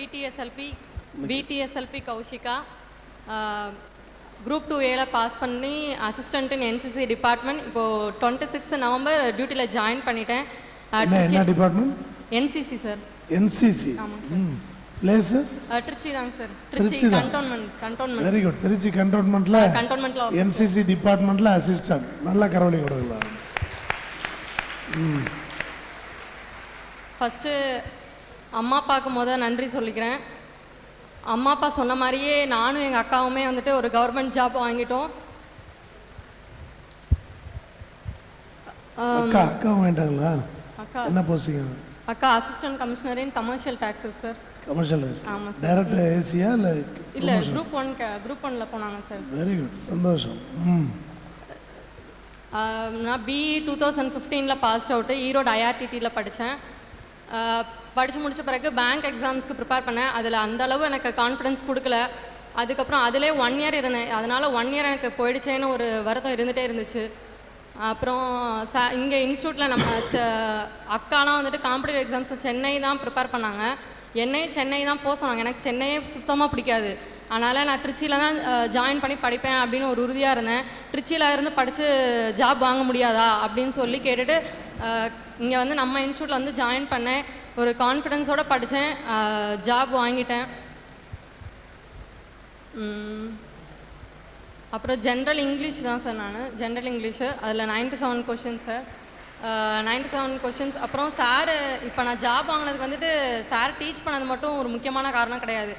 பிடிஎஸ்எல்பி பிடிஎஸ்எல்பி Kaushika group two ஏல pass பண்ணி அசிஸ்டன்ட் இன் என்சிசி டிபார்ட்மெண்ட் இப்போது டுவெண்ட்டி சிக்ஸ் நவம்பர் டியூட்டியில் ஜாயின் பண்ணிட்டேன். என்ன department NCC sir NCC place Trichy தாங்க sir Trichy. Cantonment cantonment very good Trichy கண்டோன்மெண்ட்டில் கண்டோன்மெண்ட்டில் என்சிசி டிபார்ட்மெண்ட்டில் அசிஸ்டன்ட் நல்லா கரவழி கொடுக்கலாம் ஃபஸ்ட்டு அம்மா அப்பாவுக்கு முத நன்றி சொல்லிக்கிறேன். அம்மா அப்பா சொன்ன மாதிரியே நானும் எங்கள் அக்காவுமே வந்துட்டு ஒரு கவர்மெண்ட் ஜாப் வாங்கிட்டோம். அக்கா அக்கா வேண்டாங்களா அக்கா. என்ன போஸ்டிங்க அக்கா assistant commissioner in commercial taxes sir commercial ஆமாம் சார் டைரக்ட் ஏசியா இல்லை இல்லை குரூப் ஒன் குரூப் ஒனில் போனாங்க சார் வெரி குட் சந்தோஷம். ம். நான் பிஇ டூ தௌசண்ட் ஃபிஃப்டீனில் பாஸ்ட் அவுட்டு ஈரோடு ஐஆர்டிடியில் படித்தேன் படித்து முடித்த பிறகு பேங்க் எக்ஸாம்ஸ்க்கு ப்ரிப்பேர் பண்ணேன். அதில் அந்த அளவு எனக்கு கான்ஃபிடன்ஸ் கொடுக்கல. அதுக்கப்புறம் அதிலே ஒன் இயர் இருந்தேன். அதனால் ஒன் இயர் எனக்கு போயிடுச்சேன்னு ஒரு வருத்தம் இருந்துகிட்டே இருந்துச்சு. அப்புறம் ச இங்கே இன்ஸ்டியூட்டில் நம்ம ச அக்காலாம் வந்துட்டு காம்படிட்டிவ் எக்ஸாம்ஸ் சென்னை தான் ப்ரிப்பேர் பண்ணாங்க. என்னையும் சென்னை தான் போக சொன்னாங்க. எனக்கு சென்னையே சுத்தமாக பிடிக்காது. அதனால் நான் ட்ரிச்சியில் தான் ஜாயின் பண்ணி படிப்பேன் அப்படின்னு ஒரு உறுதியாக இருந்தேன். ட்ரிச்சியில் இருந்து படித்து ஜாப் வாங்க முடியாதா அப்படின்னு சொல்லி கேட்டுட்டு இங்கே வந்து நம்ம இன்ஸ்டியூட்டில் வந்து ஜாயின் பண்ணேன். ஒரு கான்ஃபிடென்ஸோடு படித்தேன் ஜாப் வாங்கிட்டேன். அப்புறம் ஜென்ரல் இங்கிலீஷ் தான் சார் நான். ஜென்ரல் இங்கிலீஷு அதில் 97 seven question sir ninety seven questions அப்புறம் சார் இப்போ நான் ஜாப் வாங்கினதுக்கு வந்துட்டு சார் டீச் பண்ணது மட்டும் ஒரு முக்கியமான காரணம் கிடையாது.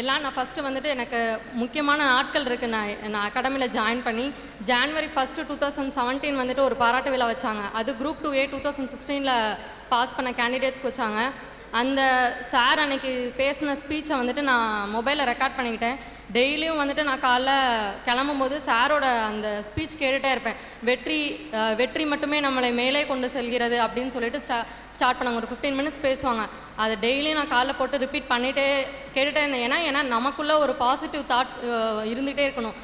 எல்லாம் நான் ஃபஸ்ட்டு வந்துட்டு எனக்கு முக்கியமான நாட்கள் இருக்குது நான் நான் அகாடமியில் ஜாயின் பண்ணி January first two thousand seventeen வந்துட்டு ஒரு பாராட்டு விழா வச்சாங்க. அது group two A two thousand சிக்ஸ்டீனில் pass பண்ண கேண்டிடேட்ஸ்க்கு வச்சாங்க. அந்த சார் அன்னைக்கு பேசின ஸ்பீச்சை வந்துட்டு நான் மொபைலில் ரெக்கார்ட் பண்ணிக்கிட்டேன். டெய்லியும் வந்துட்டு நான் காலைல கிளம்பும் போது சாரோட அந்த ஸ்பீச் கேட்டுகிட்டே இருப்பேன். வெற்றி வெற்றி மட்டுமே நம்மளை மேலே கொண்டு செல்கிறது அப்படின்னு சொல்லிட்டு ஸ்டா ஸ்டார்ட் பண்ணாங்க. ஒரு ஃபிஃப்டீன் மினிட்ஸ் பேசுவாங்க. அதை டெய்லியும் நான் காலைல போட்டு ரிப்பீட் பண்ணிகிட்டே கேட்டுகிட்டே இருந்தேன். ஏன்னா ஏன்னா நமக்குள்ளே ஒரு பாசிட்டிவ் தாட் இருந்துகிட்டே இருக்கணும்.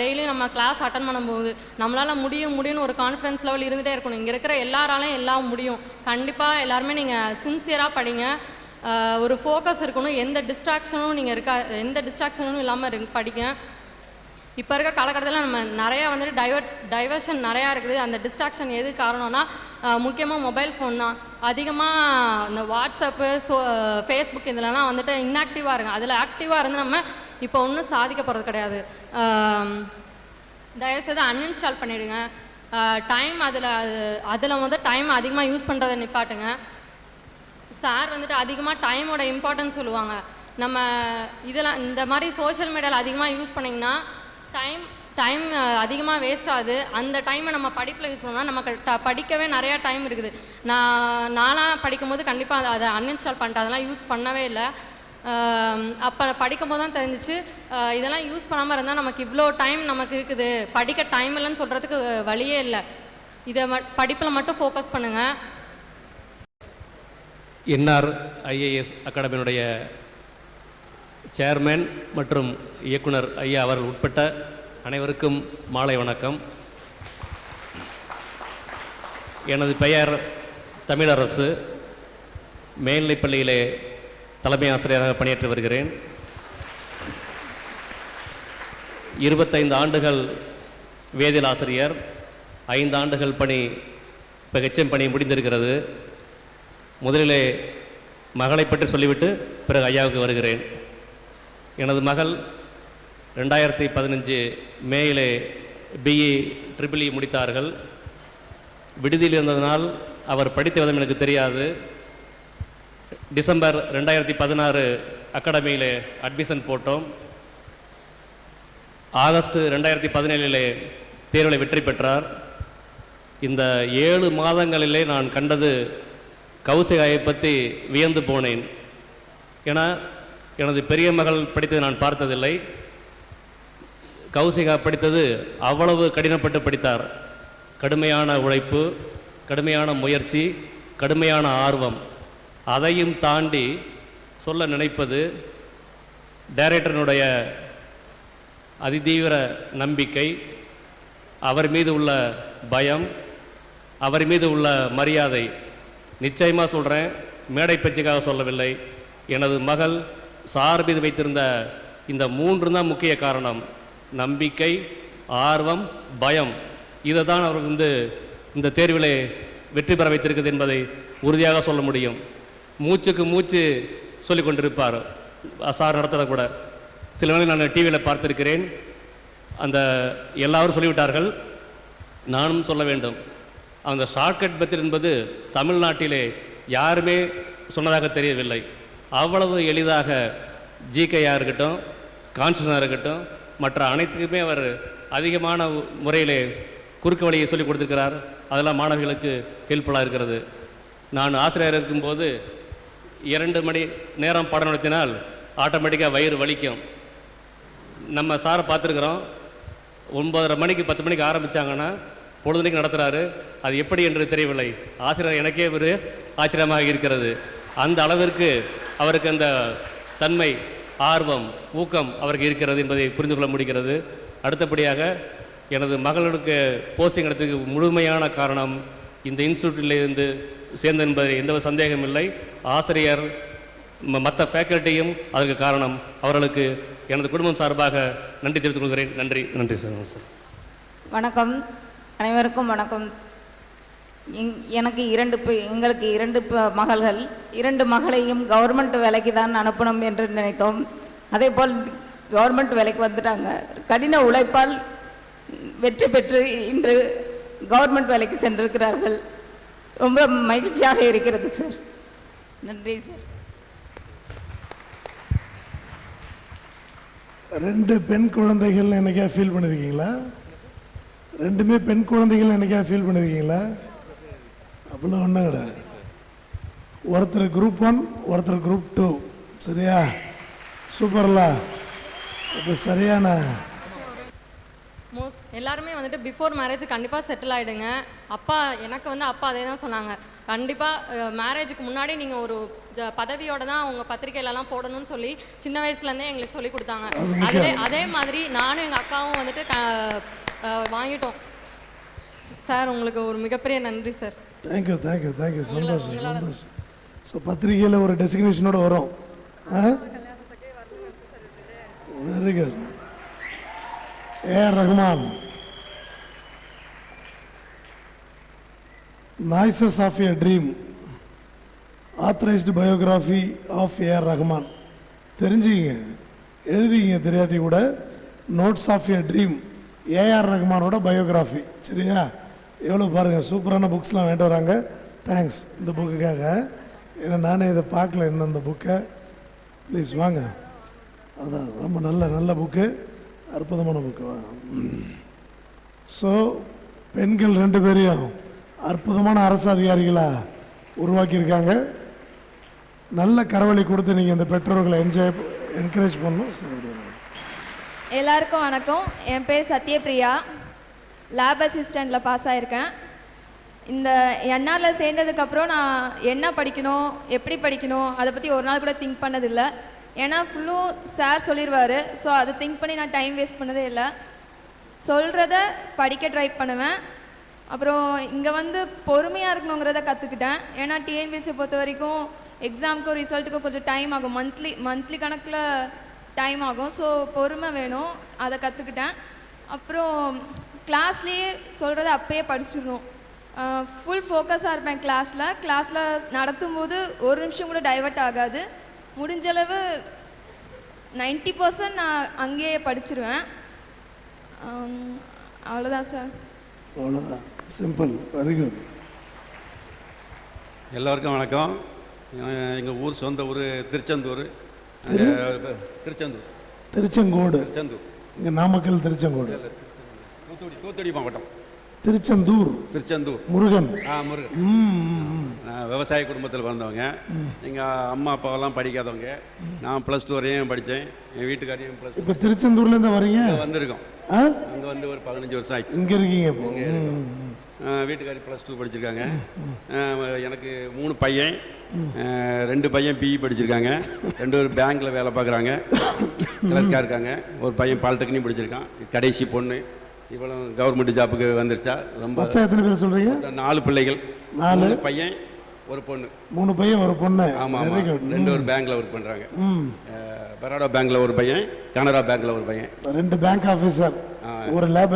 டெய்லியும் நம்ம கிளாஸ் அட்டன் பண்ணும்போது நம்மளால் முடியும் முடியும்னு ஒரு கான்ஃபிடன்ஸ் லெவல் இருந்துகிட்டே இருக்கணும். இங்கே இருக்கிற எல்லாராலையும் எல்லாம் முடியும். கண்டிப்பாக எல்லாருமே நீங்கள் சின்சியராக படிங்க. ஒரு ஃபோக்கஸ் இருக்கணும். எந்த டிஸ்ட்ராக்ஷனும் நீங்கள் இருக்கா எந்த டிஸ்ட்ராக்ஷனும் இல்லாமல் இரு படிங்க. இப்போ இருக்க காலகட்டத்தில் நம்ம நிறையா வந்துட்டு டைவர்ட் டைவர்ஷன் நிறையா இருக்குது. அந்த டிஸ்ட்ராக்ஷன் எது காரணம்னா முக்கியமாக மொபைல் ஃபோன் தான். அதிகமாக இந்த வாட்ஸ்அப்பு ஸோ ஃபேஸ்புக் இதிலலாம் வந்துட்டு இன்ஆக்டிவாக இருங்க. அதில் ஆக்டிவாக இருந்து நம்ம இப்போ ஒன்றும் சாதிக்க போகிறது கிடையாது. தயவுசெய்து அன்இன்ஸ்டால் பண்ணிவிடுங்க டைம் அதில் அது அதில் வந்து டைம் அதிகமாக யூஸ் பண்ணுறதை நிப்பாட்டுங்க. சார் வந்துட்டு அதிகமாக டைமோட இம்பார்ட்டன்ஸ் சொல்லுவாங்க. நம்ம இதெல்லாம் இந்த மாதிரி சோஷியல் மீடியாவில் அதிகமாக யூஸ் பண்ணிங்கன்னா டைம் டைம் அதிகமாக வேஸ்ட் ஆகுது. அந்த டைமை நம்ம படிப்பில் யூஸ் பண்ணோம்னா நமக்கு ட படிக்கவே நிறையா டைம் இருக்குது. நான் நானாக படிக்கும்போது கண்டிப்பாக அதை அன்இன்ஸ்டால் பண்ணிட்டு அதெல்லாம் யூஸ் பண்ணவே இல்லை. அப்போ படிக்கும் போது தான் தெரிஞ்சிச்சு. இதெல்லாம் யூஸ் பண்ணாமல் இருந்தால் நமக்கு இவ்வளோ டைம் நமக்கு இருக்குது. படிக்க டைம் இல்லைன்னு சொல்கிறதுக்கு வழியே இல்லை. இதை ம படிப்பில் மட்டும் ஃபோக்கஸ் பண்ணுங்கள் என்ஆர் ஐஏஎஸ் அகாடமியினுடைய சேர்மேன் மற்றும் இயக்குனர் ஐயா அவர்கள் உட்பட்ட அனைவருக்கும் மாலை வணக்கம். எனது பெயர் தமிழரசு. மேல்நிலைப் பள்ளியிலே தலைமை ஆசிரியராக பணியாற்றி வருகிறேன். இருபத்தைந்து ஆண்டுகள் வேதியல் ஆசிரியர் ஐந்து ஆண்டுகள் பணி இப்போ ஹெச்எம் பணி முடிந்திருக்கிறது. முதலிலே மகளை பற்றி சொல்லிவிட்டு பிறகு ஐயாவுக்கு வருகிறேன். எனது மகள் ரெண்டாயிரத்தி பதினஞ்சு மேயிலே பிஇ ட்ரிபிள் இ முடித்தார்கள். விடுதியில் இருந்ததனால் அவர் படித்த விதம் எனக்கு தெரியாது. டிசம்பர் ரெண்டாயிரத்தி பதினாறு அகாடமியிலே அட்மிஷன் போட்டோம். ஆகஸ்ட் ரெண்டாயிரத்தி பதினேழிலே தேர்வில் வெற்றி பெற்றார். இந்த ஏழு மாதங்களிலே நான் கண்டது கௌசிகாயை பற்றி வியந்து போனேன். ஏன்னா எனது பெரிய மகள் படித்ததை நான் பார்த்ததில்லை. கௌசிகா படித்தது அவ்வளவு கடினப்பட்டு படித்தார். கடுமையான உழைப்பு கடுமையான முயற்சி கடுமையான ஆர்வம். அதையும் தாண்டி சொல்ல நினைப்பது டைரக்டரினுடைய அதிதீவிர நம்பிக்கை அவர் மீது உள்ள பயம் அவர் மீது உள்ள மரியாதை. நிச்சயமாக சொல்கிறேன் மேடை பேச்சுக்காக சொல்லவில்லை. எனது மகள் சார் மீது வைத்திருந்த இந்த மூன்று தான் முக்கிய காரணம். நம்பிக்கை ஆர்வம் பயம். இதை தான் அவர் வந்து இந்த தேர்வில் வெற்றி பெற வைத்திருக்குது என்பதை உறுதியாக சொல்ல முடியும். மூச்சுக்கு மூச்சு சொல்லி கொண்டிருப்பார். சார் நடத்துகிறத கூட. சில வேளை நான் டிவியில் பார்த்திருக்கிறேன். அந்த எல்லாரும் சொல்லிவிட்டார்கள். நானும் சொல்ல வேண்டும். அந்த ஷார்ட்கட் மெத்தட் என்பது தமிழ்நாட்டிலே யாருமே சொன்னதாக தெரியவில்லை. அவ்வளவு எளிதாக ஜிகேயாக இருக்கட்டும் கான்ஸ்டனாக இருக்கட்டும் மற்ற அனைத்துக்குமே அவர் அதிகமான முறையிலே குறுக்கு வழியை சொல்லிக் கொடுத்துருக்கிறார். அதெல்லாம் மாணவிகளுக்கு ஹெல்ப்ஃபுல்லாக இருக்கிறது. நான் ஆசிரியர் இருக்கும்போது இரண்டு மணி நேரம் படம் நடத்தினால் ஆட்டோமேட்டிக்காக வயிறு வலிக்கும். நம்ம சாரை பார்த்துருக்குறோம். ஒன்பதரை மணிக்கு பத்து மணிக்கு ஆரம்பித்தாங்கன்னா பொழுதுனைக்கு நடத்துகிறாரு அது எப்படி என்று தெரியவில்லை. ஆசிரியர் எனக்கே ஒரு ஆச்சரியமாக இருக்கிறது. அந்த அளவிற்கு அவருக்கு அந்த தன்மை ஆர்வம் ஊக்கம் அவருக்கு இருக்கிறது என்பதை புரிந்து கொள்ள முடிகிறது. அடுத்தபடியாக எனது மகளுக்கு போஸ்டிங் எடுத்ததுக்கு முழுமையான காரணம் இந்த இன்ஸ்டியூட்டிலிருந்து சேர்ந்த என்பதில் எந்த சந்தேகம் இல்லை. ஆசிரியர் மற்ற ஃபேக்கல்ட்டியும் அதற்கு காரணம். அவர்களுக்கு எனது குடும்பம் சார்பாக நன்றி தெரிவித்துக் கொள்கிறேன். நன்றி. நன்றி சார். வணக்கம். அனைவருக்கும் வணக்கம். எங் எனக்கு இரண்டு எங்களுக்கு இரண்டு ப- மகள்கள். இரண்டு மகளையும் கவர்மெண்ட் வேலைக்கு தான் அனுப்பணும் என்று நினைத்தோம். அதே போல் கவர்மெண்ட் வேலைக்கு வந்துட்டாங்க. கடின உழைப்பால் வெற்றி பெற்று இன்று கவர்மெண்ட் வேலைக்கு சென்றிருக்கிறார்கள். ரொம்ப மகிழ்ச்சியாக இருக்கிறது சார். நன்றி சார். ரெண்டு பெண் குழந்தைகள் என்னைக்கா ஃபீல் பண்ணியிருக்கீங்களா ரெண்டுமே பெண் குழந்தைகள் என்னைக்கா ஃபீல் பண்ணியிருக்கீங்களா அப்படிலாம் ஒன்றும் கிடையாது ஒருத்தர் குரூப் ஒன் ஒருத்தர் குரூப் டூ சரியா? சூப்பர்லா. இப்போ சரியான மோஸ்ட் எல்லாருமே வந்துட்டு பிஃபோர் மேரேஜ் கண்டிப்பாக செட்டில் ஆகிடுங்க அப்பா எனக்கு வந்து அப்பா அதே தான் சொன்னாங்க கண்டிப்பாக மேரேஜுக்கு முன்னாடி நீங்கள் ஒரு பதவியோட தான் உங்கள் பத்திரிக்கையிலலாம் போடணும்னு சொல்லி சின்ன வயசுலேருந்தே எங்களுக்கு சொல்லி கொடுத்தாங்க. அதே அதே மாதிரி நானும் எங்கள் அக்காவும் வந்துட்டு க வாங்கிட்டோம். சார் உங்களுக்கு ஒரு மிகப்பெரிய நன்றி சார். தேங்க்யூ தேங்க்யூ தேங்க்யூ சந்தோஷம் சந்தோஷம். ஸோ பத்திரிகையில் ஒரு டெசிக்னேஷனோட வரும். Very good AR Rahman noises of a dream authorised biography of AR Rahman தெரிஞ்சுக்கிங்க. எழுதிங்க தெரியாட்டி கூட. Notes of a dream AR ரஹ்மானோட biography சரியா? எவ்வளோ பாருங்கள் சூப்பரான புக்ஸ்லாம் வேண்டு வராங்க. தேங்க்ஸ் இந்த புக்குக்காக ஏன்னா நானே இதை பார்க்கல இன்னும் இந்த புக்கை ப்ளீஸ் வாங்க. அதான் ரொம்ப நல்ல நல்ல புக்கு அற்புதமான புக்கு வாங்க ஸோ பெண்கள் ரெண்டு பேரையும் அற்புதமான அரசு அதிகாரிகளாக உருவாக்கியிருக்காங்க. நல்ல கரவழி கொடுத்து நீங்கள் இந்த பெற்றோர்களை என்ஜாய் என்கரேஜ் பண்ணணும். சரி எல்லாருக்கும் வணக்கம். என் பேர் சத்யபிரியா. லேப் அசிஸ்டண்ட்டில் பாஸ் ஆகியிருக்கேன் இந்த என்ஆரில் சேர்ந்ததுக்கப்புறம் நான் என்ன படிக்கணும் எப்படி படிக்கணும் அதை பற்றி ஒரு நாள் கூட திங்க் பண்ணதில்லை. ஏன்னா ஃபுல்லும் சார் சொல்லிடுவார் ஸோ அதை திங்க் பண்ணி நான் டைம் வேஸ்ட் பண்ணதே இல்லை. சொல்கிறத படிக்க ட்ரை பண்ணுவேன். அப்புறம் இங்கே வந்து பொறுமையாக இருக்கணுங்கிறத கற்றுக்கிட்டேன் ஏன்னா டிஎன்பிஎஸ்சி பொறுத்த வரைக்கும் எக்ஸாமுக்கும் ரிசல்ட்டுக்கும் கொஞ்சம் டைம் ஆகும். மந்த்லி மந்த்லி கணக்கில் டைம் ஆகும் ஸோ பொறுமை வேணும். அதை கற்றுக்கிட்டேன் அப்புறம் கிளாஸ்லேயே சொல்கிறத அப்பயே படிச்சிடணும். ஃபுல் ஃபோக்கஸாக இருப்பேன் கிளாஸில் கிளாஸில் நடத்தும்போது ஒரு நிமிஷம் கூட டைவர்ட் ஆகாது. முடிஞ்ச அளவு நைன்ட்டி பர்சன்ட் நான் அங்கேயே படிச்சிருவேன். அவ்வளோதான் சார் அவ்வளோதான் சிம்பிள் வெரி குட் எல்லோருக்கும் வணக்கம். எங்கள் ஊர் சொந்த ஊர் திருச்செந்தூர். திருச்செந்தூர். திருச்செங்கோடு. திருச்செந்தூர். இங்கே நாமக்கல் திருச்செங்கோடு. தூத்துக்குடி தூத்துக்குடி மாவட்டம். திருச்செந்தூர். திருச்செந்தூர். முருகன். ஆ முருகன். நான் விவசாய குடும்பத்தில் பிறந்தவங்க. எங்கள் அம்மா அப்பாவெல்லாம் படிக்காதவங்க. நான் ப்ளஸ் டூ வரையும் படித்தேன் என் வீட்டுக்காரையும் ப்ளஸ் இப்போ திருச்செந்தூர்லேருந்து வரீங்க வந்திருக்கோம். அங்கே வந்து ஒரு பதினஞ்சு வருஷம் ஆயிடுச்சு. இங்கே இருக்கீங்க இப்போ. வீட்டுக்காரி ப்ளஸ் டூ படிச்சிருக்காங்க. எனக்கு மூணு பையன். ரெண்டு பையன் பிஇ படிச்சிருக்காங்க. ரெண்டு பேரும் பேங்க்கில் வேலை பார்க்குறாங்க. கிளர்க்காக இருக்காங்க. ஒரு பையன் பாலிடெக்னிக் படிச்சிருக்கான். கடைசி பொண்ணு. இவளும் கவர்மெண்ட் ஜாப்புக்கு வந்துருச்சா. ரொம்ப எத்தனை பேர் சொல்கிறீங்க நாலு பிள்ளைகள். நாலு. பையன். ஒரு பொண்ணு. மூணு பையன் ஒரு பொண்ணு. ஆமாம் ரெண்டு ஒரு பேங்க்கில் ஒர்க் பண்ணுறாங்க ம். பரோடா பேங்க்கில் ஒரு பையன் கனரா பேங்க்கில் ஒரு பையன். ரெண்டு பேங்க் ஆஃபீஸர் ஒரு லேப்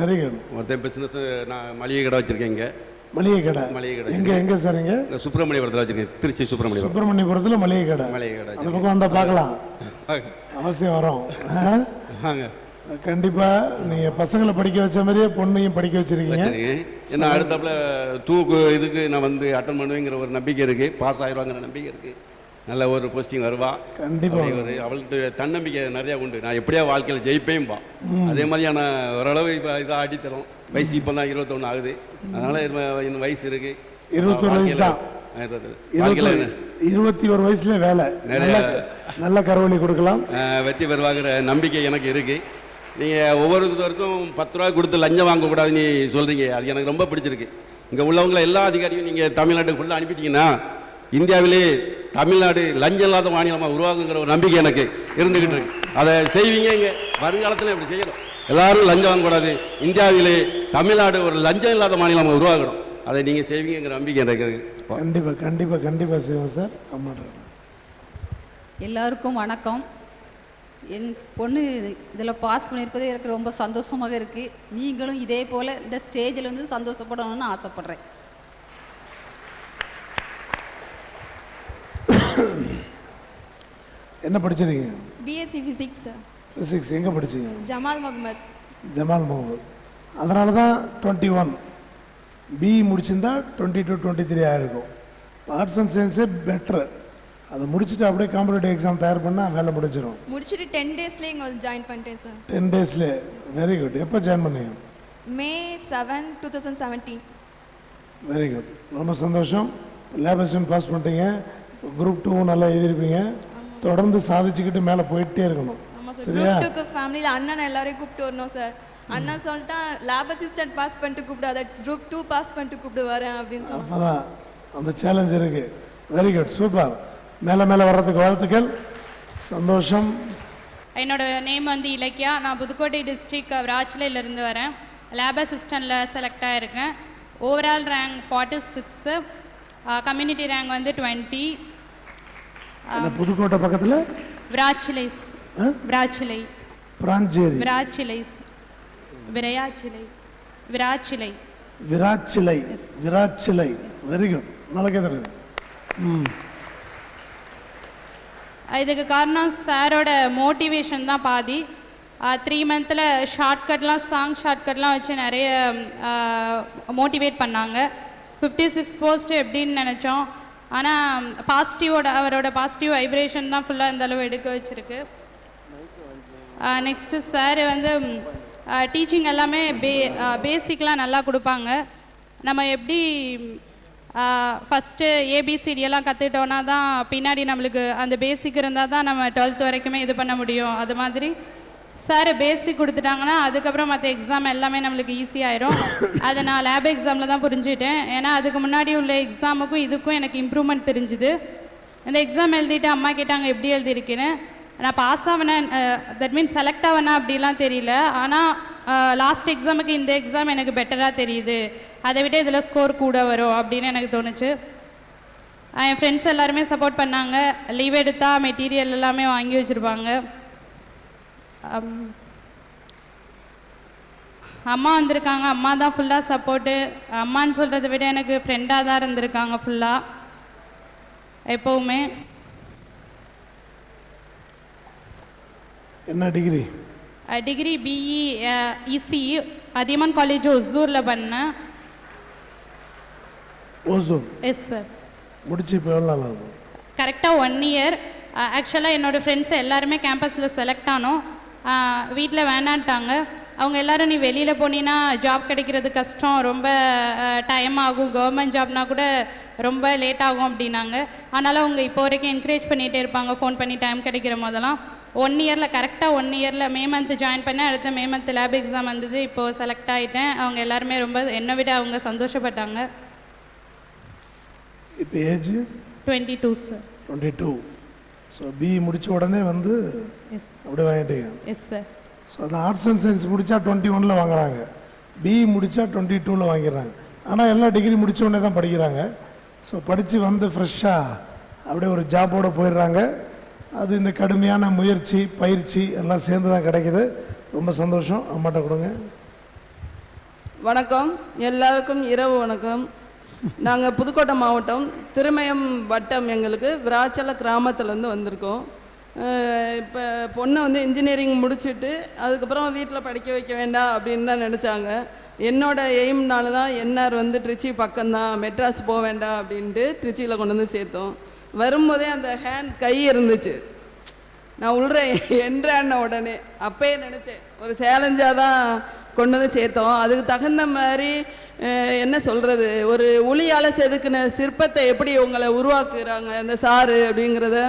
வெரி குட் ஒருத்தன் பிஸ்னஸ் நான் மளிகை கடை வச்சுருக்கேன் இங்கே. மளிகை கடை. மளிகை கடை. எங்க எங்க சார் இங்க? சுப்பிரமணியபுரத்தில் வச்சுருக்கேன். திருச்சி சுப்பிரமணியபுரம். சுப்பிரமணியபுரத்துல மளிகை கடை. மளிகை கடை அந்த பக்கம் வந்தா பார்க்கலாம். அவசியம் வரும்? வாங்க. கண்டிப்பா நீங்க பசங்களை படிக்க வச்ச மாதிரியே பொண்ணையும் படிக்க வச்சிருக்கீங்க. சரி. என்ன அடுத்தாப்புல டூக்கு இதுக்கு நான் வந்து அட்டன் பண்ணுவேங்கிற ஒரு நம்பிக்கை இருக்குது பாஸ் ஆயிடுவாங்கிற நம்பிக்கை இருக்குது நல்ல ஒரு போஸ்டிங் வருவா. கண்டிப்பா. அப்படி ஒரு அவள்கிட்ட தன்னம்பிக்கை நிறைய உண்டு. நான் எப்படியா வாழ்க்கையில் ஜெயிப்பேன்பா அதே மாதிரியான ஓரளவு இப்போ இதாக அடித்தரும். வயசு இப்போ தான் இருபத்தொன்று ஆகுது. அதனால இன்னும் வயசு இருக்கு. இருபத்தொரு வயசு தான். இருபத்தி ஒரு வயசுல வேலை. நல்ல நல்ல கரவழி கொடுக்கலாம். வெற்றி பெறுவாங்கிற நம்பிக்கை எனக்கு இருக்கு. நீங்கள் ஒவ்வொருத்தருக்கும் பத்து ரூபா கொடுத்து லஞ்சம் வாங்கக்கூடாதுன்னு சொல்கிறீங்க அது எனக்கு ரொம்ப பிடிச்சிருக்கு. இங்கே உள்ளவங்கள எல்லா அதிகாரியும் நீங்கள் தமிழ்நாட்டுக்கு ஃபுல்லாக அனுப்பிட்டீங்கன்னா இந்தியாவிலே தமிழ்நாடு லஞ்சம் இல்லாத மாநிலமாக உருவாகுங்கிற ஒரு நம்பிக்கை எனக்கு இருந்துக்கிட்டு இருக்கு. அதை செய்வீங்க இங்கே. வருங்காலத்தில் இப்படி செய்யணும். எல்லாரும் லஞ்சம் வாங்கக்கூடாது. இந்தியாவிலே தமிழ்நாடு ஒரு லஞ்சம் இல்லாத மாநிலமாக உருவாகணும். அதை நீங்கள் செய்வீங்கிற நம்பிக்கை எனக்கு இருக்கு. கண்டிப்பா கண்டிப்பா கண்டிப்பா செய்வோம் சார். ஆமாம். எல்லாருக்கும் வணக்கம். என் பொண்ணு இதில் பாஸ் பண்ணியிருப்பது எனக்கு ரொம்ப சந்தோஷமாக இருக்குது நீங்களும் இதே போல் இந்த ஸ்டேஜில் வந்து சந்தோஷப்படணும்னு ஆசைப்பட்றேன். என்ன படிச்சிருக்கீங்க? பிஎஸ்சி ஃபிசிக்ஸ் ஃபிசிக்ஸ் எங்கே படிச்சீங்க? ஜமால் முகமது ஜமால் முகமது அதனால தான் டுவெண்ட்டி ஒன் பிஇ முடிச்சிருந்தா டுவெண்ட்டி டூ டுவெண்ட்டி த்ரீ ஆயிருக்கும். ஆர்ட்ஸ் அண்ட் சயின்ஸே பெட்ரு அதை முடிச்சுட்டு அப்படியே காம்படிட்டிவ் எக்ஸாம் தயார் பண்ணால் வேலை முடிஞ்சிடும் முடிச்சுட்டு டென் டேஸ்லேயே இங்கே வந்து ஜாயின் பண்ணிட்டேன் சார் டென் டேஸ்லேயே வெரி குட் எப்போ ஜாயின் பண்ணீங்க? May seven two thousand seventeen very good ரொம்ப சந்தோஷம். லேப் அசிஸ்டன்ட் பாஸ் பண்ணிட்டீங்க. குரூப் டூவும் நல்லா எழுதியிருப்பீங்க. தொடர்ந்து சாதிச்சுக்கிட்டு மேலே போயிட்டே இருக்கணும். சரியா? ஃபேமிலியில் அண்ணன் எல்லாரையும் கூப்பிட்டு வரணும் சார் அண்ணன் சொல்லிட்டா லேப் அசிஸ்டன்ட் பாஸ் பண்ணிட்டு கூப்பிடாத. குரூப் டூ பாஸ் பண்ணிட்டு கூப்பிட்டு வரேன் அப்படின்னு சொன்னாங்க அப்போ தான் அந்த சேலஞ்ச் இருக்கு. வெரி குட் சூப்பர் மேலே மேலே வர்றதுக்கு வாழ்த்துக்கள். சந்தோஷம். என்னோட நேம் வந்து இலக்கியா. நான் புதுக்கோட்டை டிஸ்ட்ரிக் விராச்சிலையிலேருந்து வரேன். லேப் அசிஸ்டண்ட்டில் select ஆகிருக்கேன் overall rank forty six community rank வந்து டுவெண்ட்டி புதுக்கோட்டை பக்கத்தில்? விராச்சிலைஸ் விராச்சிலை. பிராஞ்சேரி. விராச்சிலைஸ் விரையாச்சிலை. விராச்சிலை. விராச்சிலை. விராச்சிலை. வெரி குட் நாளைக்கு எதிர்க்கு ம். இதுக்கு காரணம் சாரோட மோட்டிவேஷன் தான் பாதி. த்ரீ மந்தில் ஷார்ட்கட்லாம் சாங் ஷார்ட்கட்லாம் வச்சு நிறைய மோட்டிவேட் பண்ணாங்க. ஃபிஃப்டி சிக்ஸ் போஸ்ட் எப்படின்னு நினச்சோம். ஆனால் பாசிட்டிவோட அவரோட பாசிட்டிவ் வைப்ரேஷன் தான் ஃபுல்லாக இந்த அளவு எடுக்க வச்சுருக்கு. நெக்ஸ்ட்டு சார் வந்து டீச்சிங் எல்லாமே பே பேசிக்லாம் நல்லா கொடுப்பாங்க. நம்ம எப்படி ஃபஸ்ட்டு ஏபிசிடி எல்லாம் கற்றுக்கிட்டோன்னா தான் பின்னாடி நம்மளுக்கு அந்த பேசிக் இருந்தால் தான் நம்ம டுவெல்த் வரைக்குமே இது பண்ண முடியும். அது மாதிரி சார் பேசிக் கொடுத்துட்டாங்கன்னா அதுக்கப்புறம் மற்ற எக்ஸாம் எல்லாமே நம்மளுக்கு ஈஸியாயிரும் அதை நான் லேப் எக்ஸாமில் தான் புரிஞ்சுட்டேன். ஏன்னா அதுக்கு முன்னாடி உள்ள எக்ஸாமுக்கும் இதுக்கும் எனக்கு இம்ப்ரூவ்மெண்ட் தெரிஞ்சுது. இந்த எக்ஸாம் எழுதிட்டு அம்மா கேட்டாங்க எப்படி எழுதியிருக்கேன்னு? நான் பாஸ் ஆகினேன் தட் மீன்ஸ் செலக்ட் ஆவேனா அப்படிலாம் தெரியல. ஆனால் லாஸ்ட் எக்ஸாமுக்கு இந்த எக்ஸாம் எனக்கு பெட்டராக தெரியுது. அதை விட இதில் ஸ்கோர் கூட வரும் அப்படின்னு எனக்கு தோணுச்சு. என் ஃப்ரெண்ட்ஸ் எல்லாருமே சப்போர்ட் பண்ணாங்க. லீவ் எடுத்தா மெட்டீரியல் எல்லாமே வாங்கி வச்சுருப்பாங்க. அம்மா வந்திருக்காங்க. அம்மா தான் ஃபுல்லாக சப்போர்ட்டு அம்மான்னு சொல்கிறத விட எனக்கு ஃப்ரெண்டாக தான் இருந்திருக்காங்க ஃபுல்லாக எப்போவுமே. என்ன degree degree BE EC Athiyaman college ஒசூரில் பண்ணேன். ஓசூர். எஸ் சார் முடிச்சு இப்போ எவ்வளோ நாள் ஆகும் கரெக்டாக ஒன் இயர் ஆக்சுவலாக என்னோடய ஃப்ரெண்ட்ஸ் எல்லாருமே கேம்பஸில் செலக்ட் ஆனோம். வீட்டில் வேணான்ட்டாங்க. அவங்க எல்லாரும் நீ வெளியில் போனீன்னா ஜாப் கிடைக்கிறது கஷ்டம். ரொம்ப டைம் ஆகும். கவர்மெண்ட் ஜாப்னா கூட ரொம்ப லேட் ஆகும் அப்படின்னாங்க. ஆனாலும் அவங்க இப்போ வரைக்கும் என்கரேஜ் பண்ணிகிட்டே இருப்பாங்க. ஃபோன் பண்ணி டைம் கிடைக்கிற போதெல்லாம். ஒன் இயரில் கரெக்டாக ஒன் இயரில் மே மந்த் ஜாயின் பண்ணேன் அடுத்த மே மந்த் லேப் எக்ஸாம் வந்தது. இப்போது செலக்ட் ஆகிட்டேன் அவங்க எல்லாருமே ரொம்ப என்னை விட அவங்க சந்தோஷப்பட்டாங்க. இப்போ age twenty two sir twenty two so BE முடிச்ச உடனே வந்து எஸ் அப்படியே வாங்கிட்டீங்க. எஸ் சார் ஸோ அந்த ஆர்ட்ஸ் அண்ட் சயின்ஸ் முடித்தா டுவெண்ட்டி ஒனில் வாங்குறாங்க. பிஇ முடித்தா டுவெண்ட்டி டூவில் வாங்கிடுறாங்க. ஆனால் எல்லா டிகிரி முடிச்ச உடனே தான் படிக்கிறாங்க. ஸோ படித்து வந்து ஃப்ரெஷ்ஷாக அப்படியே ஒரு ஜாபோடு போயிடுறாங்க. அது இந்த கடுமையான முயற்சி பயிற்சி எல்லாம் சேர்ந்து தான் கிடைக்குது. ரொம்ப சந்தோஷம். அம்மாட்ட கொடுங்க. வணக்கம். எல்லாருக்கும் இரவு வணக்கம். நாங்கள் புதுக்கோட்டை மாவட்டம் திருமயம் வட்டம் எங்களுக்கு விராச்சல கிராமத்துலேருந்து வந்திருக்கோம். இப்போ பொண்ணை வந்து இன்ஜினியரிங் முடிச்சுட்டு அதுக்கப்புறம் வீட்டில் படிக்க வைக்க வேண்டாம் அப்படின்னு தான் நினச்சாங்க. என்னோட எய்ம்னால தான் என்ஆர் வந்து ட்ரிச்சி பக்கம்தான் மெட்ராஸ் போக வேண்டாம் அப்படின்ட்டு ட்ரிச்சியில் கொண்டு வந்து சேர்த்தோம். வரும்போதே அந்த ஹேண்ட் கை இருந்துச்சு. நான் உள்ற என்றான உடனே அப்பயே நினச்சேன் ஒரு சேலஞ்சாக தான் கொண்டு வந்து சேர்த்தோம். அதுக்கு தகுந்த மாதிரி என்ன சொல்கிறது ஒரு உளியால் செதுக்கின சிற்பத்தை எப்படி உங்களை உருவாக்குறாங்க இந்த சாரு அப்படிங்கிறத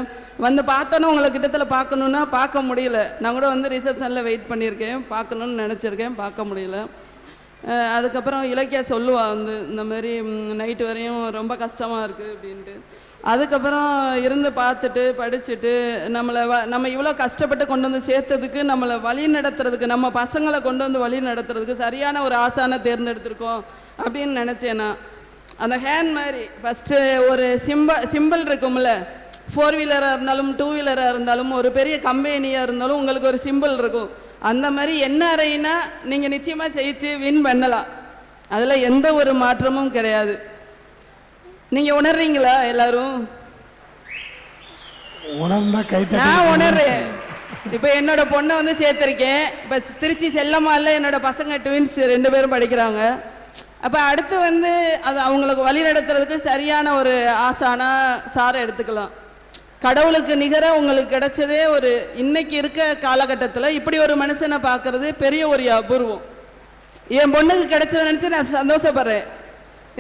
வந்து பார்த்தோன்னே உங்களை கிட்டத்தில் பார்க்கணுன்னா பார்க்க முடியல. நான் கூட வந்து ரிசப்ஷனில் வெயிட் பண்ணியிருக்கேன். பார்க்கணுன்னு நினச்சிருக்கேன். பார்க்க முடியல. அதுக்கப்புறம் இலக்கியா சொல்லுவா வந்து இந்த மாதிரி நைட்டு வரையும் ரொம்ப கஷ்டமாக இருக்குது அப்படின்ட்டு. அதுக்கப்புறம் இருந்து பார்த்துட்டு படிச்சுட்டு நம்மளை வ நம்ம இவ்வளோ கஷ்டப்பட்டு கொண்டு வந்து சேர்த்ததுக்கு நம்மளை வழி நடத்துறதுக்கு நம்ம பசங்களை கொண்டு வந்து வழி நடத்துறதுக்கு சரியான ஒரு ஆசானை தேர்ந்தெடுத்திருக்கோம். அப்படின்னு நினச்சேன். நான் அந்த ஹேண்ட் மாதிரி ஃபஸ்ட்டு ஒரு சிம்ப சிம்பிள் இருக்கும்ல. ஃபோர் வீலராக இருந்தாலும் டூ வீலராக இருந்தாலும் ஒரு பெரிய கம்பெனியாக இருந்தாலும் உங்களுக்கு ஒரு சிம்பிள் இருக்கும். அந்த மாதிரி என்ஆர்ஐனா நீங்கள் நிச்சயமாக ஜெயிச்சு வின் பண்ணலாம். அதில் எந்த ஒரு மாற்றமும் கிடையாது. நீங்கள் உணர்றீங்களா எல்லாரும்? நான் உணர்றேன். இப்போ என்னோட பொண்ணை வந்து சேர்த்துருக்கேன். இப்போ திருச்சி செல்லம்மாவில் என்னோட பசங்க ட்வின்ஸ் ரெண்டு பேரும் படிக்கிறாங்க. அப்போ அடுத்து வந்து அது அவங்களுக்கு வழி நடத்துறதுக்கு சரியான ஒரு ஆசானா சாரை எடுத்துக்கலாம். கடவுளுக்கு நிகர உங்களுக்கு கிடைச்சதே ஒரு இன்னைக்கு இருக்க காலகட்டத்தில் இப்படி ஒரு மனுஷனை பார்க்கறது பெரிய ஒரு அபூர்வம். என் பொண்ணுக்கு கிடைச்சதை நினச்சி நான் சந்தோஷப்படுறேன்.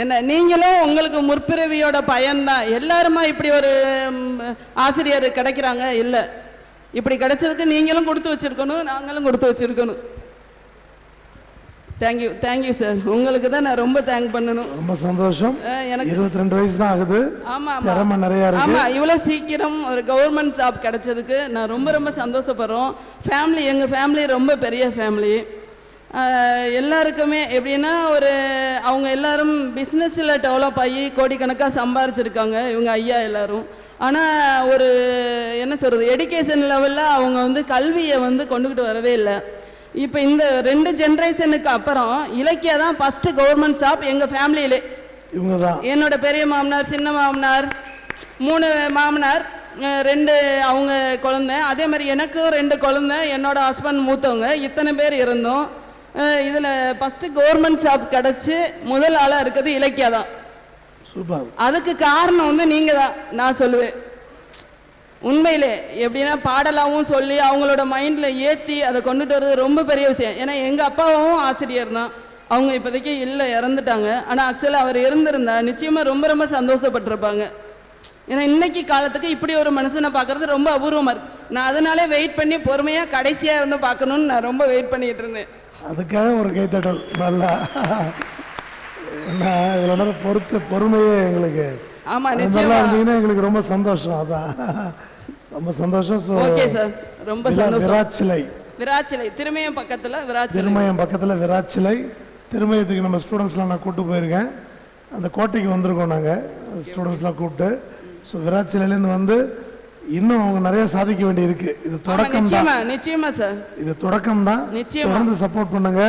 என்ன நீங்களும் உங்களுக்கு முற்பிறவியோட பயன்தான். எல்லாருமா இப்படி ஒரு ஆசிரியர் கிடைக்கிறாங்க? இல்லை. இப்படி கிடைச்சதுக்கு நீங்களும் கொடுத்து வச்சிருக்கணும் நாங்களும் கொடுத்து வச்சிருக்கணும். தேங்க்யூ தேங்க்யூ சார் உங்களுக்கு தான் நான் ரொம்ப தேங்க் பண்ணணும். ரொம்ப சந்தோஷம். எனக்கு இருபத்தி ரெண்டு வயசு தான் ஆகுது. ஆமா திறமை நிறையா இருக்கு. ஆமா இவ்வளோ சீக்கிரம் ஒரு கவர்மெண்ட் ஜாப் கிடைச்சதுக்கு நான் ரொம்ப ரொம்ப சந்தோஷப்படுறோம். ஃபேமிலி எங்க ஃபேமிலி ரொம்ப பெரிய ஃபேமிலி எல்லாருக்குமே எப்படின்னா ஒரு அவங்க எல்லாரும் பிஸ்னஸில் டெவலப் ஆகி கோடிக்கணக்காக சம்பாரிச்சிருக்காங்க இவங்க ஐயா எல்லாரும். ஆனால் ஒரு என்ன சொல்கிறது எஜுகேஷன் லெவலில் அவங்க வந்து கல்வியை வந்து கொண்டுக்கிட்டு வரவே இல்லை. இப்போ இந்த ரெண்டு ஜென்ரேஷனுக்கு அப்புறம் இலக்கியா தான் ஃபஸ்ட்டு கவர்மெண்ட் ஜாப் எங்கள் ஃபேமிலியிலே இவங்க தான் என்னோட பெரிய மாமனார் சின்ன மாமனார் மூணு மாமனார் ரெண்டு அவங்க குழந்தை. அதே மாதிரி எனக்கும் ரெண்டு குழந்தை என்னோட ஹஸ்பண்ட் மூத்தவங்க. இத்தனை பேர் இருந்தோம். இதில் ஃபஸ்ட்டு கவர்மெண்ட் ஜாப் கிடச்சி முதல் ஆளாக இருக்கிறது இலக்கியா தான் சூப்பர். அதுக்கு காரணம் வந்து நீங்கள் தான் நான் சொல்லுவேன். உண்மையிலே எப்படின்னா பாடலாகவும் சொல்லி அவங்களோட மைண்டில் ஏற்றி அதை கொண்டுட்டு வர்றது ரொம்ப பெரிய விஷயம். ஏன்னா எங்கள் அப்பாவும் ஆசிரியர் தான். அவங்க இப்போதைக்கு இல்லை இறந்துட்டாங்க. ஆனால் ஆக்சுவலாக அவர் இருந்திருந்தா நிச்சயமாக ரொம்ப ரொம்ப சந்தோஷப்பட்டிருப்பாங்க. ஏன்னா இன்னைக்கு காலத்துக்கு இப்படி ஒரு மனுஷனை பார்க்கறது ரொம்ப அபூர்வமாக இருக்கு. நான் அதனாலே வெயிட் பண்ணி பொறுமையாக கடைசியாக இருந்து பார்க்கணுன்னு நான் ரொம்ப வெயிட் பண்ணிட்டு இருந்தேன். அதுக்காக ஒரு கைத்தட்டல் நல்லா. ஏன்னா இவ்வளோ நேரம் பொறுத்த பொறுமையே எங்களுக்கு. ஆமாம் அது நிச்சயமா. மாதிரிலாம் இருந்தீங்கன்னா எங்களுக்கு ரொம்ப சந்தோஷம் அதான். ரொம்ப சந்தோஷம். ஓகே சார் ரொம்ப சந்தோஷம். விராச்சிலை. விராச்சிலை. திருமயம் பக்கத்தில் விராச்சிலை. திருமயம் பக்கத்தில் விராச்சிலை. திருமயத்துக்கு நம்ம ஸ்டூடெண்ட்ஸ்லாம் நான் கூப்பிட்டு போயிருக்கேன். அந்த கோட்டைக்கு வந்திருக்கோம் நாங்கள் ஸ்டூடெண்ட்ஸ்லாம் கூப்பிட்டு. ஸோ விராச்சிலையிலேருந்து வந்து இன்னும் அவங்க நிறைய சாதிக்க வேண்டி இருக்கு இது தொடக்கம் தான் நிச்சயமா நிச்சயமா சார் இது தொடக்கம் தான் நிச்சயமா. தொடர்ந்து சப்போர்ட் பண்ணுங்க.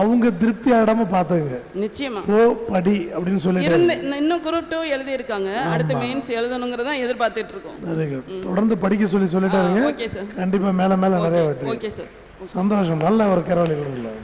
அவங்க திருப்தி ஆடாம பார்த்துங்க. நிச்சயமா. போ படி அப்படின்னு இருந்து இன்னும் இன்னும் குரூப் டூ எழுதி இருக்காங்க அடுத்து மெயின்ஸ் எழுதணுங்கிறத எதிர்பார்த்துட்டு இருக்கோம். வெரி குட் தொடர்ந்து படிக்க சொல்லி சொல்லிட்டாருங்க. ஓகே சார் கண்டிப்பா மேல மேல நிறைய வெற்றி. ஓகே சார் சந்தோஷம். நல்ல ஒரு கரவழி கொடுக்கலாம்